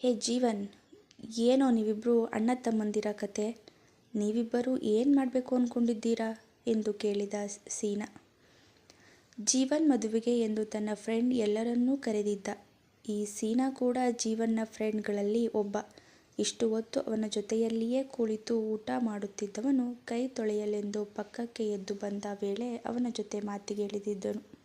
ಹೇ ಜೀವನ್, ಏನೋ ನೀವಿಬ್ಬರು ಅಣ್ಣ ತಮ್ಮಂದಿರ ಕತೆ. ನೀವಿಬ್ಬರು ಏನು ಮಾಡಬೇಕು ಅಂದ್ಕೊಂಡಿದ್ದೀರಾ ಎಂದು ಕೇಳಿದ ಸೀನಾ. ಜೀವನ್ ಮದುವೆಗೆ ಎಂದು ತನ್ನ ಫ್ರೆಂಡ್ ಎಲ್ಲರನ್ನೂ ಕರೆದಿದ್ದ. ಈ ಸೀನಾ ಕೂಡ ಜೀವನ್ನ ಫ್ರೆಂಡ್ಗಳಲ್ಲಿ ಒಬ್ಬ. ಇಷ್ಟು ಹೊತ್ತು ಅವನ ಜೊತೆಯಲ್ಲಿಯೇ ಕುಳಿತು ಊಟ ಮಾಡುತ್ತಿದ್ದವನು ಕೈ ತೊಳೆಯಲೆಂದು ಪಕ್ಕಕ್ಕೆ ಎದ್ದು ಬಂದ ವೇಳೆ ಅವನ ಜೊತೆ ಮಾತಿಗೆ ಇಳಿದಿದ್ದನು.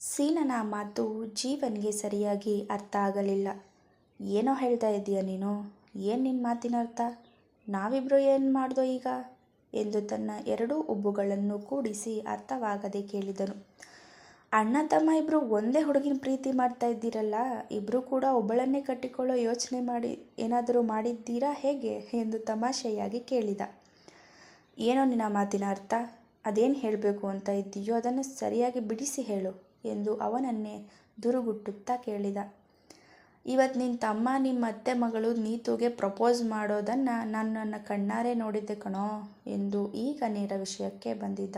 ಸೀನನ ಮಾತು ಜೀವನ್ಗೆ ಸರಿಯಾಗಿ ಅರ್ಥ ಆಗಲಿಲ್ಲ. ಏನೋ ಹೇಳ್ತಾ ಇದ್ದೀಯ ನೀನು? ಏನು ನಿನ್ನ ಮಾತಿನ ಅರ್ಥ? ನಾವಿಬ್ಬರು ಏನು ಮಾಡ್ದೋ ಈಗ? ಎಂದು ತನ್ನ ಎರಡೂ ಉಬ್ಬುಗಳನ್ನು ಕೂಡಿಸಿ ಅರ್ಥವಾಗದೆ ಕೇಳಿದನು. ಅಣ್ಣ, ತಮ್ಮ ಇಬ್ಬರು ಒಂದೇ ಹುಡುಗಿನ ಪ್ರೀತಿ ಮಾಡ್ತಾ ಇದ್ದೀರಲ್ಲ ಇಬ್ಬರು ಕೂಡ ಒಬ್ಬಳನ್ನೇ ಕಟ್ಟಿಕೊಳ್ಳೋ ಯೋಚನೆ ಮಾಡಿ ಏನಾದರೂ ಮಾಡಿದ್ದೀರಾ ಹೇಗೆ ಎಂದು ತಮಾಷೆಯಾಗಿ ಕೇಳಿದ. ಏನೋ ನಿನ್ನ ಮಾತಿನ ಅರ್ಥ? ಅದೇನು ಹೇಳಬೇಕು ಅಂತ ಇದ್ದೀಯೋ ಅದನ್ನು ಸರಿಯಾಗಿ ಬಿಡಿಸಿ ಹೇಳು. ಎಂದು ಅವನನ್ನೇ ದುರುಗುಟ್ಟುತ್ತಾ ಕೇಳಿದ. ಇವತ್ತು ನಿನ್ನ ತಮ್ಮ ನಿಮ್ಮ ಅತ್ತೆ ಮಗಳು ನೀತುಗೆ ಪ್ರಪೋಸ್ ಮಾಡೋದನ್ನು ನಾನು ನನ್ನ ಕಣ್ಣಾರೆ ನೋಡಿದ್ದೆ ಕಣೋ ಎಂದು ಈಗ ನೇರ ವಿಷಯಕ್ಕೆ ಬಂದಿದ್ದ.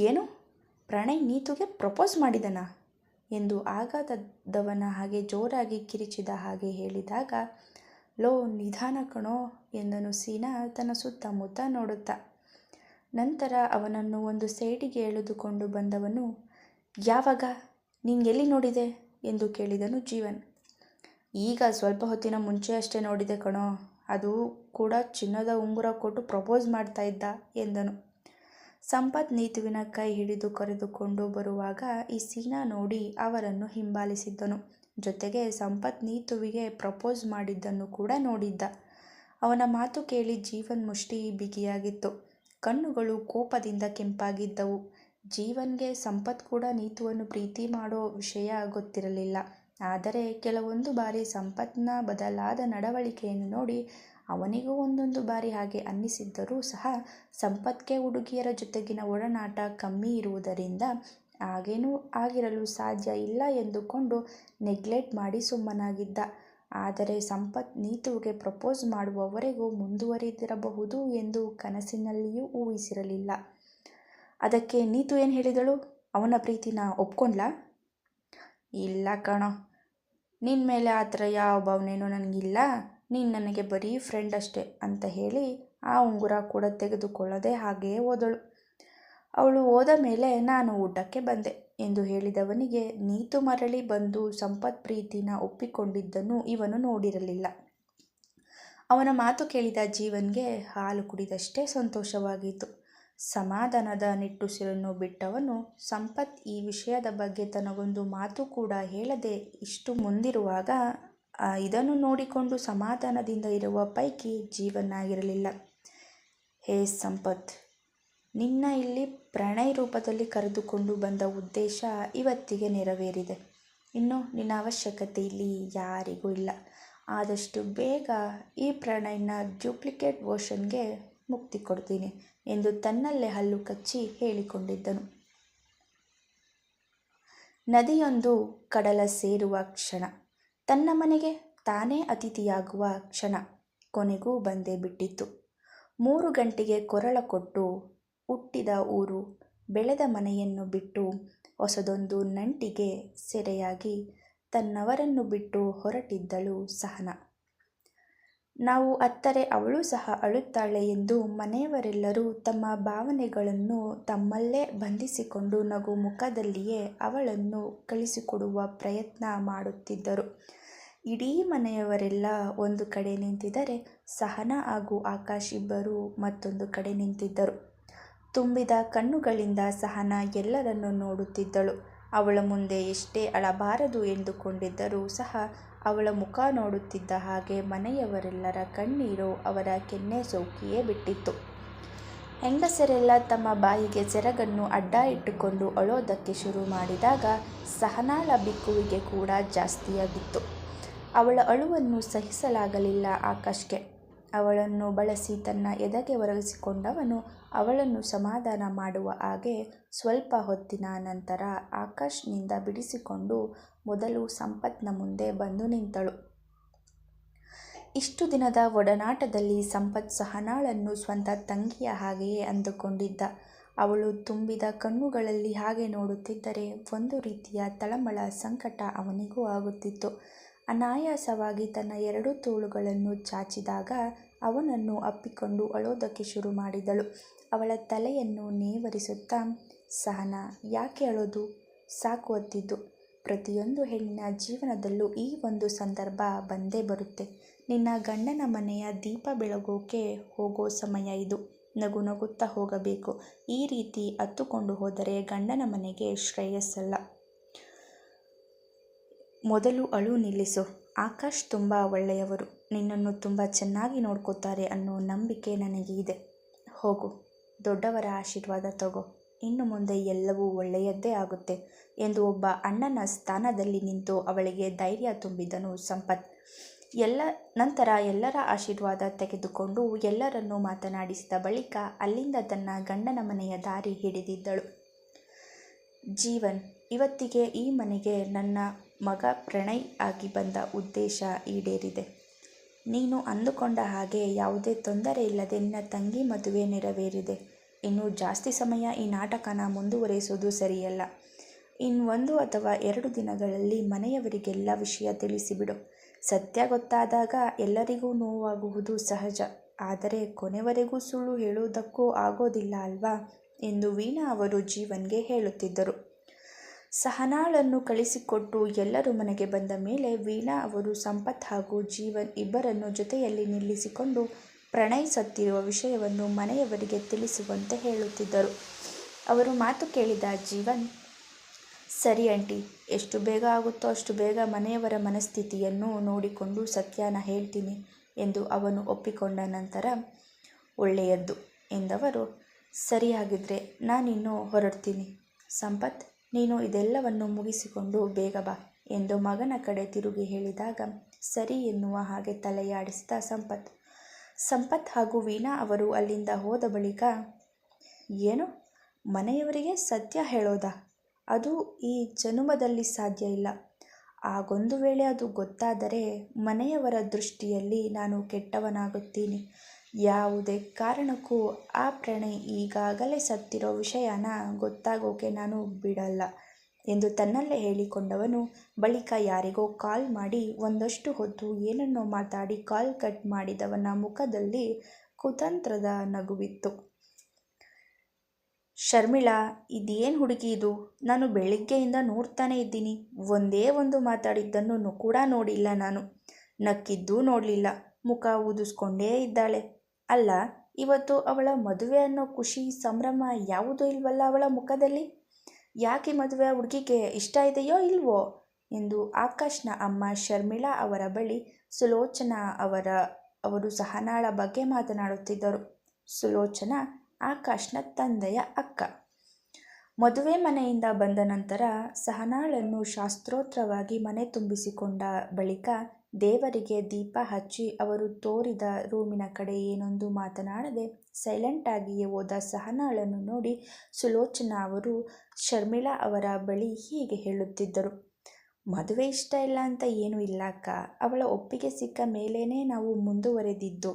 ಏನು? ಪ್ರಣಯ್ ನೀತುಗೆ ಪ್ರಪೋಸ್ ಮಾಡಿದನ? ಎಂದು ಆಘಾತದವನ ಹಾಗೆ ಜೋರಾಗಿ ಕಿರಿಚಿದ ಹಾಗೆ ಹೇಳಿದಾಗ, ಲೋ, ನಿಧಾನ ಕಣೋ ಎಂದನು ಸೀನಾ ತನ್ನ ಸುತ್ತಮುತ್ತ ನೋಡುತ್ತಾ. ನಂತರ ಅವನನ್ನು ಒಂದು ಸೈಡಿಗೆ ಎಳೆದುಕೊಂಡು ಬಂದವನು ಯಾವಾಗ ಎಲ್ಲಿ ನೋಡಿದೆ ಎಂದು ಕೇಳಿದನು ಜೀವನ್. ಈಗ ಸ್ವಲ್ಪ ಹೊತ್ತಿನ ಮುಂಚೆ ಅಷ್ಟೇ ನೋಡಿದೆ ಕಣೋ. ಅದು ಕೂಡ ಚಿನ್ನದ ಉಂಗುರ ಕೊಟ್ಟು ಪ್ರಪೋಸ್ ಮಾಡ್ತಾ ಇದ್ದ ಎಂದನು. ಸಂಪತ್ ನೀತುವಿನ ಕೈ ಹಿಡಿದು ಕರೆದುಕೊಂಡು ಬರುವಾಗ ಈ ಸೀನಾ ನೋಡಿ ಅವರನ್ನು ಹಿಂಬಾಲಿಸಿದ್ದನು. ಜೊತೆಗೆ ಸಂಪತ್ ನೀತುವಿಗೆ ಪ್ರಪೋಸ್ ಮಾಡಿದ್ದನ್ನು ಕೂಡ ನೋಡಿದ್ದ. ಅವನ ಮಾತು ಕೇಳಿ ಜೀವನ್ ಮುಷ್ಟಿ ಬಿಗಿಯಾಗಿತ್ತು. ಕಣ್ಣುಗಳು ಕೋಪದಿಂದ ಕೆಂಪಾಗಿದ್ದವು. ಜೀವನ್ಗೆ ಸಂಪತ್ ಕೂಡ ನೀತುವನ್ನು ಪ್ರೀತಿ ಮಾಡೋ ವಿಷಯ ಗೊತ್ತಿರಲಿಲ್ಲ. ಆದರೆ ಕೆಲವೊಂದು ಬಾರಿ ಸಂಪತ್ನ ಬದಲಾದ ನಡವಳಿಕೆಯನ್ನು ನೋಡಿ ಅವನಿಗೂ ಒಂದೊಂದು ಬಾರಿ ಹಾಗೆ ಅನ್ನಿಸಿದ್ದರೂ ಸಹ ಸಂಪತ್ಗೆ ಹುಡುಗಿಯರ ಜೊತೆಗಿನ ಒಡನಾಟ ಕಮ್ಮಿ ಇರುವುದರಿಂದ ಹಾಗೇನೂ ಆಗಿರಲು ಸಾಧ್ಯ ಇಲ್ಲ ಎಂದುಕೊಂಡು ನೆಗ್ಲೆಕ್ಟ್ ಮಾಡಿ ಸುಮ್ಮನಾಗಿದ್ದ. ಆದರೆ ಸಂಪತ್ ನೀತುವಿಗೆ ಪ್ರಪೋಸ್ ಮಾಡುವವರೆಗೂ ಮುಂದುವರಿದಿರಬಹುದು ಎಂದು ಕನಸಿನಲ್ಲಿಯೂ ಊಹಿಸಿರಲಿಲ್ಲ. ಅದಕ್ಕೆ ನೀತು ಏನು ಹೇಳಿದಳು? ಅವನ ಪ್ರೀತಿನ ಒಪ್ಕೊಂಡ್ಲಾ? ಇಲ್ಲ ಕಣೋ. ನಿನ್ನ ಮೇಲೆ ಆ ಥರ ಯಾವ ಭಾವನೆನೂ ನನಗಿಲ್ಲ. ನೀನು ನನಗೆ ಬರೀ ಫ್ರೆಂಡ್ ಅಷ್ಟೇ ಅಂತ ಹೇಳಿ ಆ ಉಂಗುರ ಕೂಡ ತೆಗೆದುಕೊಳ್ಳದೆ ಹಾಗೆಯೇ ಓದಳು ಅವಳು ಹೋದ ಮೇಲೆ ನಾನು ಊಟಕ್ಕೆ ಬಂದೆ ಎಂದು ಹೇಳಿದವನಿಗೆ ನೀತು ಮರಳಿ ಬಂದು ಸಂಪತ್ ಪ್ರೀತಿನ ಒಪ್ಪಿಕೊಂಡಿದ್ದನ್ನು ಇವನು ನೋಡಿರಲಿಲ್ಲ. ಅವನ ಮಾತು ಕೇಳಿದ ಜೀವನ್ಗೆ ಹಾಲು ಕುಡಿದಷ್ಟೇ ಸಂತೋಷವಾಗಿತ್ತು. ಸಮಾಧಾನದ ನಿಟ್ಟುಸಿರನ್ನು ಬಿಟ್ಟವನು ಸಂಪತ್ ಈ ವಿಷಯದ ಬಗ್ಗೆ ತನಗೊಂದು ಮಾತು ಕೂಡ ಹೇಳದೆ ಇಷ್ಟು ಮುಂದಿರುವಾಗ ಇದನ್ನು ನೋಡಿಕೊಂಡು ಸಮಾಧಾನದಿಂದ ಇರುವ ಪೈಕಿ ಜೀವನಾಗಿರಲಿಲ್ಲ ಹೇ ಸಂಪತ್, ನಿನ್ನ ಇಲ್ಲಿ ಪ್ರಣಯ ರೂಪದಲ್ಲಿ ಕರೆದುಕೊಂಡು ಬಂದ ಉದ್ದೇಶ ಇವತ್ತಿಗೆ ನೆರವೇರಿದೆ. ಇನ್ನು ನಿನ್ನ ಅವಶ್ಯಕತೆ ಇಲ್ಲಿ ಯಾರಿಗೂ ಇಲ್ಲ. ಆದಷ್ಟು ಬೇಗ ಈ ಪ್ರಣಯನ ಡ್ಯೂಪ್ಲಿಕೇಟ್ ವರ್ಷನ್ಗೆ ಮುಕ್ತಿ ಕೊಡ್ತೀನಿ ಎಂದು ತನ್ನಲ್ಲೇ ಹಲ್ಲು ಕಚ್ಚಿ ಹೇಳಿಕೊಂಡಿದ್ದನು. ನದಿಯೊಂದು ಕಡಲ ಸೇರುವ ಕ್ಷಣ. ತನ್ನ ಮನೆಗೆ ತಾನೇ ಅತಿಥಿಯಾಗುವ ಕ್ಷಣ. ಕೊನೆಗೂ ಬಂದೇ ಬಿಟ್ಟಿತ್ತು. ಮೂರು ಗಂಟೆಗೆ ಕೊರಳ ಕೊಟ್ಟು ಹುಟ್ಟಿದ ಊರು ಬೆಳೆದ ಮನೆಯನ್ನು ಬಿಟ್ಟು ಹೊಸದೊಂದು ನಂಟಿಗೆ ಸೆರೆಯಾಗಿ ತನ್ನವರನ್ನು ಬಿಟ್ಟು ಹೊರಟಿದ್ದಳು ಸಹನ. ನಾವು ಅತ್ತರೆ ಅವಳು ಸಹ ಅಳುತ್ತಾಳೆ ಎಂದು ಮನೆಯವರೆಲ್ಲರೂ ತಮ್ಮ ಭಾವನೆಗಳನ್ನು ತಮ್ಮಲ್ಲೇ ಬಂಧಿಸಿಕೊಂಡು ನಗು ಮುಖದಲ್ಲಿಯೇ ಅವಳನ್ನು ಕಳಿಸಿಕೊಡುವ ಪ್ರಯತ್ನ ಮಾಡುತ್ತಿದ್ದರು. ಇಡೀ ಮನೆಯವರೆಲ್ಲ ಒಂದು ಕಡೆ ನಿಂತಿದ್ದರೆ ಸಹನ ಹಾಗೂ ಆಕಾಶ್ ಇಬ್ಬರು ಮತ್ತೊಂದು ಕಡೆ ನಿಂತಿದ್ದರು. ತುಂಬಿದ ಕಣ್ಣುಗಳಿಂದ ಸಹನ ಎಲ್ಲರನ್ನು ನೋಡುತ್ತಿದ್ದಳು. ಅವಳ ಮುಂದೆ ಎಷ್ಟೇ ಅಳಬಾರದು ಎಂದುಕೊಂಡಿದ್ದರೂ ಸಹ ಅವಳ ಮುಖ ನೋಡುತ್ತಿದ್ದ ಹಾಗೆ ಮನೆಯವರೆಲ್ಲರ ಕಣ್ಣೀರು ಅವರ ಕೆನ್ನೆ ಸೋಕಿಯೇ ಬಿಟ್ಟಿತ್ತು. ಹೆಂಗಸರೆಲ್ಲ ತಮ್ಮ ಬಾಯಿಗೆ ಸೆರಗನ್ನು ಅಡ್ಡ ಇಟ್ಟುಕೊಂಡು ಅಳೋದಕ್ಕೆ ಶುರು ಮಾಡಿದಾಗ ಸಹನಾಳ ಬಿಕ್ಕುವಿಗೆ ಕೂಡ ಜಾಸ್ತಿಯಾಗಿತ್ತು. ಅವಳ ಅಳುವನ್ನು ಸಹಿಸಲಾಗಲಿಲ್ಲ ಆಕಾಶ್ಗೆ. ಅವಳನ್ನು ಬಳಸಿ ತನ್ನ ಎದೆಗೆ ಒರಗಿಸಿಕೊಂಡವನು ಅವಳನ್ನು ಸಮಾಧಾನ ಮಾಡುವ ಹಾಗೆ ಸ್ವಲ್ಪ ಹೊತ್ತಿನ ನಂತರ ಆಕಾಶ್ನಿಂದ ಬಿಡಿಸಿಕೊಂಡು ಮೊದಲು ಸಂಪತ್ನ ಮುಂದೆ ಬಂದು ನಿಂತಳು. ಇಷ್ಟು ದಿನದ ಒಡನಾಟದಲ್ಲಿ ಸಂಪತ್ ಸಹನಾಳನ್ನು ಸ್ವಂತ ತಂಗಿಯ ಹಾಗೆಯೇ ಅಂದುಕೊಂಡಿದ್ದ. ಅವಳು ತುಂಬಿದ ಕಣ್ಣುಗಳಲ್ಲಿ ಹಾಗೆ ನೋಡುತ್ತಿದ್ದರೆ ಒಂದು ರೀತಿಯ ತಳಮಳ ಸಂಕಟ ಅವನಿಗೂ ಆಗುತ್ತಿತ್ತು. ಅನಾಯಾಸವಾಗಿ ತನ್ನ ಎರಡು ತೋಳುಗಳನ್ನು ಚಾಚಿದಾಗ ಅವನನ್ನು ಅಪ್ಪಿಕೊಂಡು ಅಳೋದಕ್ಕೆ ಶುರು ಮಾಡಿದಳು. ಅವಳ ತಲೆಯನ್ನು ನೇವರಿಸುತ್ತಾ, ಸಹನ, ಯಾಕೆ ಅಳೋದು? ಸಾಕು ಅತ್ತಿದ್ದು. ಪ್ರತಿಯೊಂದು ಹೆಣ್ಣಿನ ಜೀವನದಲ್ಲೂ ಈ ಒಂದು ಸಂದರ್ಭ ಬಂದೇ ಬರುತ್ತೆ. ನಿನ್ನ ಗಂಡನ ಮನೆಯ ದೀಪ ಬೆಳಗೋಕೆ ಹೋಗೋ ಸಮಯ ಇದು. ನಗು ನಗುತ್ತಾ ಹೋಗಬೇಕು. ಈ ರೀತಿ ಅತ್ತುಕೊಂಡು ಹೋದರೆ ಗಂಡನ ಮನೆಗೆ ಶ್ರೇಯಸ್ಸಲ್ಲ. ಮೊದಲು ಅಳು ನಿಲ್ಲಿಸು. ಆಕಾಶ್ ತುಂಬ ಒಳ್ಳೆಯವರು. ನಿನ್ನನ್ನು ತುಂಬ ಚೆನ್ನಾಗಿ ನೋಡ್ಕೋತಾರೆ ಅನ್ನೋ ನಂಬಿಕೆ ನನಗೆ ಇದೆ. ಹೋಗು. ದೊಡ್ಡವರ ಆಶೀರ್ವಾದ ತಗೋ. ಇನ್ನು ಮುಂದೆ ಎಲ್ಲವೂ ಒಳ್ಳೆಯದ್ದೇ ಆಗುತ್ತೆ ಎಂದು ಒಬ್ಬ ಅಣ್ಣನ ಸ್ಥಾನದಲ್ಲಿ ನಿಂತು ಅವಳಿಗೆ ಧೈರ್ಯ ತುಂಬಿದನು ಸಂಪತ್. ಎಲ್ಲ, ನಂತರ ಎಲ್ಲರ ಆಶೀರ್ವಾದ ತೆಗೆದುಕೊಂಡು ಎಲ್ಲರನ್ನೂ ಮಾತನಾಡಿಸಿದ ಬಳಿಕ ಅಲ್ಲಿಂದ ತನ್ನ ಗಂಡನ ಮನೆಯ ದಾರಿ ಹಿಡಿದಿದ್ದಳು. ಜೀವನ್, ಇವತ್ತಿಗೆ ಈ ಮನೆಗೆ ನನ್ನ ಮಗ ಪ್ರಣಯ್ ಆಗಿ ಬಂದ ಉದ್ದೇಶ ಈಡೇರಿದೆ. ನೀನು ಅಂದುಕೊಂಡ ಹಾಗೆ ಯಾವುದೇ ತೊಂದರೆ ಇಲ್ಲದೆ ನಿನ್ನ ತಂಗಿ ಮದುವೆ ನೆರವೇರಿದೆ. ಇನ್ನು ಜಾಸ್ತಿ ಸಮಯ ಈ ನಾಟಕನ ಮುಂದುವರಿಸುವುದು ಸರಿಯಲ್ಲ. ಒಂದು ಅಥವಾ ಎರಡು ದಿನಗಳಲ್ಲಿ ಮನೆಯವರಿಗೆಲ್ಲ ವಿಷಯ ತಿಳಿಸಿಬಿಡು. ಸತ್ಯ ಗೊತ್ತಾದಾಗ ಎಲ್ಲರಿಗೂ ನೋವಾಗುವುದು ಸಹಜ. ಆದರೆ ಕೊನೆವರೆಗೂ ಸುಳ್ಳು ಹೇಳುವುದಕ್ಕೂ ಆಗೋದಿಲ್ಲ ಅಲ್ವಾ? ಎಂದು ವೀಣಾ ಅವರು ಜೀವನ್ಗೆ ಹೇಳುತ್ತಿದ್ದರು. ಸಹನಾಳನ್ನು ಕಳಿಸಿಕೊಟ್ಟು ಎಲ್ಲರೂ ಮನೆಗೆ ಬಂದ ಮೇಲೆ ವೀಣಾ ಅವರು ಸಂಪತ್ ಹಾಗೂ ಜೀವನ್ ಇಬ್ಬರನ್ನು ಜೊತೆಯಲ್ಲಿ ನಿಲ್ಲಿಸಿಕೊಂಡು ಪ್ರಣಯ್ ಸತ್ತಿರುವ ವಿಷಯವನ್ನು ಮನೆಯವರಿಗೆ ತಿಳಿಸುವಂತೆ ಹೇಳುತ್ತಿದ್ದರು. ಅವರು ಮಾತು ಕೇಳಿದ ಜೀವನ್, ಸರಿ ಆಂಟಿ, ಎಷ್ಟು ಬೇಗ ಆಗುತ್ತೋ ಅಷ್ಟು ಬೇಗ ಮನೆಯವರ ಮನಸ್ಥಿತಿಯನ್ನು ನೋಡಿಕೊಂಡು ಸತ್ಯಾನ ಹೇಳ್ತೀನಿ ಎಂದು ಅವನು ಒಪ್ಪಿಕೊಂಡ ನಂತರ, ಒಳ್ಳೆಯದ್ದು ಎಂದವರು ಸರಿಯಾಗಿದ್ದರೆ ನಾನಿನ್ನು ಹೊರಡ್ತೀನಿ. ಸಂಪತ್ ನೀನು ಇದೆಲ್ಲವನ್ನು ಮುಗಿಸಿಕೊಂಡು ಬೇಗ ಬಾ ಎಂದು ಮಗನ ಕಡೆ ತಿರುಗಿ ಹೇಳಿದಾಗ, ಸರಿ ಎನ್ನುವ ಹಾಗೆ ತಲೆಯಾಡಿಸಿದ ಸಂಪತ್. ಸಂಪತ್ ಹಾಗೂ ವೀಣಾ ಅವರು ಅಲ್ಲಿಂದ ಹೋದ ಬಳಿಕ, ಏನು? ಮನೆಯವರಿಗೆ ಸತ್ಯ ಹೇಳೋದಾ? ಅದು ಈ ಜನುಮದಲ್ಲಿ ಸಾಧ್ಯ ಇಲ್ಲ. ಆಗೊಂದು ವೇಳೆ ಅದು ಗೊತ್ತಾದರೆ ಮನೆಯವರ ದೃಷ್ಟಿಯಲ್ಲಿ ನಾನು ಕೆಟ್ಟವನಾಗುತ್ತೀನಿ. ಯಾವುದೇ ಕಾರಣಕ್ಕೂ ಆ ಪ್ರಣಯ್ ಈಗಾಗಲೇ ಸತ್ತಿರೋ ವಿಷಯನ ಗೊತ್ತಾಗೋಕೆ ನಾನು ಬಿಡಲ್ಲ ಎಂದು ತನ್ನಲ್ಲೇ ಹೇಳಿಕೊಂಡವನು ಬಳಿಕ ಯಾರಿಗೋ ಕಾಲ್ ಮಾಡಿ ಒಂದಷ್ಟು ಹೊತ್ತು ಏನನ್ನೋ ಮಾತಾಡಿ ಕಾಲ್ ಕಟ್ ಮಾಡಿದವನ ಮುಖದಲ್ಲಿ ಕುತಂತ್ರದ ನಗುವಿತ್ತು. ಶರ್ಮಿಳಾ, ಇದೇನು ಹುಡುಗಿ ಇದು? ನಾನು ಬೆಳಿಗ್ಗೆಯಿಂದ ನೋಡ್ತಾನೆ ಇದ್ದೀನಿ. ಒಂದೇ ಒಂದು ಮಾತಾಡಿದ್ದನ್ನು ಕೂಡ ನೋಡಿಲ್ಲ ನಾನು. ನಕ್ಕಿದ್ದೂ ನೋಡಲಿಲ್ಲ. ಮುಖ ಊದಿಸ್ಕೊಂಡೇ ಇದ್ದಾಳೆ. ಅಲ್ಲ, ಇವತ್ತು ಅವಳ ಮದುವೆ ಅನ್ನೋ ಖುಷಿ, ಸಂಭ್ರಮ ಯಾವುದೂ ಇಲ್ವಲ್ಲ ಅವಳ ಮುಖದಲ್ಲಿ? ಯಾಕೆ ಮದುವೆ ಹುಡುಗಿಗೆ ಇಷ್ಟ ಇದೆಯೋ ಇಲ್ವೋ? ಎಂದು ಆಕಾಶ್ನ ಅಮ್ಮ ಶರ್ಮಿಳಾ ಅವರ ಬಳಿ ಸುಲೋಚನಾ ಅವರ, ಅವರು ಸಹನಾಳ ಬಗ್ಗೆ ಮಾತನಾಡುತ್ತಿದ್ದರು. ಸುಲೋಚನಾ, ಆಕಾಶ್ನ ತಂದೆಯ ಅಕ್ಕ. ಮದುವೆ ಮನೆಯಿಂದ ಬಂದ ನಂತರ ಸಹನಾಳನ್ನು ಶಾಸ್ತ್ರೋತ್ರವಾಗಿ ಮನೆ ತುಂಬಿಸಿಕೊಂಡ ಬಳಿಕ ದೇವರಿಗೆ ದೀಪ ಹಚ್ಚಿ ಅವರು ತೋರಿದ ರೂಮಿನ ಕಡೆ ಏನೊಂದು ಮಾತನಾಡದೆ ಸೈಲೆಂಟಾಗಿಯೇ ಹೋದ ಸಹನಾಳನ್ನು ನೋಡಿ ಸುಲೋಚನಾ ಅವರು, ಶರ್ಮಿಳಾ ಅವರ ಬಳಿ ಹೀಗೆ ಹೇಳುತ್ತಿದ್ದರು, ಮದುವೆ ಇಷ್ಟ ಇಲ್ಲ ಅಂತ ಏನೂ ಇಲ್ಲ ಅಕ್ಕ. ಅವಳ ಒಪ್ಪಿಗೆ ಸಿಕ್ಕ ಮೇಲೇ ನಾವು ಮುಂದುವರೆದಿದ್ದು.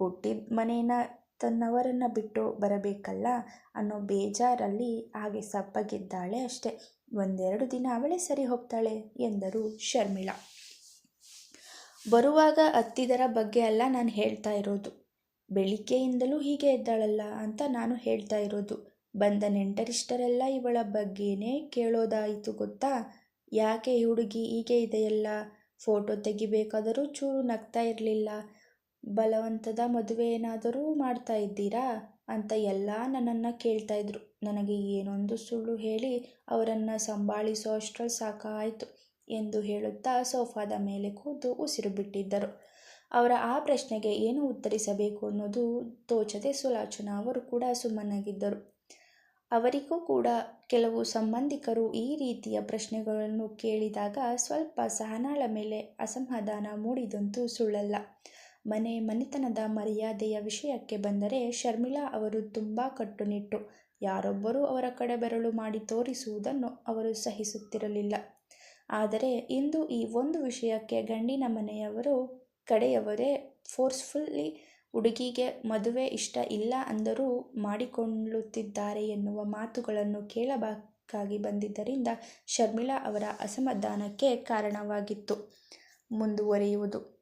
ಹುಟ್ಟಿದ ಮನೇನ ತನ್ನವರನ್ನು ಬಿಟ್ಟು ಬರಬೇಕಲ್ಲ? ಅನ್ನೋ ಬೇಜಾರಲ್ಲಿ ಹಾಗೆ ಸಪ್ಪಗಿದ್ದಾಳೆ ಅಷ್ಟೆ. ಒಂದೆರಡು ದಿನ ಅವಳೇ ಸರಿ ಹೋಗ್ತಾಳೆ, ಎಂದರು ಶರ್ಮಿಳಾ. ಬರುವಾಗ ಹತ್ತಿದರ ಬಗ್ಗೆ ಅಲ್ಲ ನಾನು ಹೇಳ್ತಾ ಇರೋದು. ಬೆಳಿಗ್ಗೆಯಿಂದಲೂ ಹೀಗೆ ಇದ್ದಾಳಲ್ಲ ಅಂತ ನಾನು ಹೇಳ್ತಾ ಇರೋದು. ಬಂದ ನೆಂಟರಿಷ್ಟರೆಲ್ಲ ಇವಳ ಬಗ್ಗೆನೇ ಕೇಳೋದಾಯಿತು ಗೊತ್ತಾ? ಯಾಕೆ ಹುಡುಗಿ ಹೀಗೆ ಇದೆಯಲ್ಲ? ಫೋಟೋ ತೆಗಿಬೇಕಾದರೂ ಚೂರು ನಗ್ತಾ ಇರಲಿಲ್ಲ. ಬಲವಂತದ ಮದುವೆ ಏನಾದರೂ ಮಾಡ್ತಾ ಇದ್ದೀರಾ? ಅಂತ ಎಲ್ಲ ನನ್ನನ್ನು ಕೇಳ್ತಾ ಇದ್ರು. ನನಗೆ ಏನೊಂದು ಸುಳ್ಳು ಹೇಳಿ ಅವರನ್ನು ಸಂಭಾಳಿಸೋ ಅಷ್ಟರಲ್ಲಿ ಸಾಕಾಯಿತು. ಎಂದು ಹೇಳುತ್ತಾ ಸೋಫಾದ ಮೇಲೆ ಕೂತು ಉಸಿರು ಬಿಟ್ಟಿದ್ದರು. ಅವರ ಆ ಪ್ರಶ್ನೆಗೆ ಏನು ಉತ್ತರಿಸಬೇಕು ಅನ್ನೋದು ತೋಚದೆ ಸುಲಾಚನಾ ಅವರು ಕೂಡ ಸುಮ್ಮನಾಗಿದ್ದರು. ಅವರಿಗೂ ಕೂಡ ಕೆಲವು ಸಂಬಂಧಿಕರು ಈ ರೀತಿಯ ಪ್ರಶ್ನೆಗಳನ್ನು ಕೇಳಿದಾಗ ಸ್ವಲ್ಪ ಸಹನಾಳ ಮೇಲೆ ಅಸಮಾಧಾನ ಮೂಡಿದಂತೂ ಸುಳ್ಳಲ್ಲ. ಮನೆ ಮನೆತನದ ಮರ್ಯಾದೆಯ ವಿಷಯಕ್ಕೆ ಬಂದರೆ ಶರ್ಮಿಳಾ ಅವರು ತುಂಬ ಕಟ್ಟುನಿಟ್ಟು, ಯಾರೊಬ್ಬರೂ ಅವರ ಕಡೆ ಬೆರಳು ಮಾಡಿ ತೋರಿಸುವುದನ್ನು ಅವರು ಸಹಿಸುತ್ತಿರಲಿಲ್ಲ. ಆದರೆ ಇಂದು ಈ ಒಂದು ವಿಷಯಕ್ಕೆ ಗಂಡಿನ ಮನೆಯವರು ಕಡೆಯವರೇ ಫೋರ್ಸ್ಫುಲ್ಲಿ ಹುಡುಗಿಗೆ ಮದುವೆ ಇಷ್ಟ ಇಲ್ಲ ಅಂದರೂ ಮಾಡಿಕೊಳ್ಳುತ್ತಿದ್ದಾರೆ ಎನ್ನುವ ಮಾತುಗಳನ್ನು ಕೇಳಬೇಕಾಗಿ ಬಂದಿದ್ದರಿಂದ ಶರ್ಮಿಳಾ ಅವರ ಅಸಮಾಧಾನಕ್ಕೆ ಕಾರಣವಾಗಿತ್ತು. ಮುಂದುವರಿಯುವುದು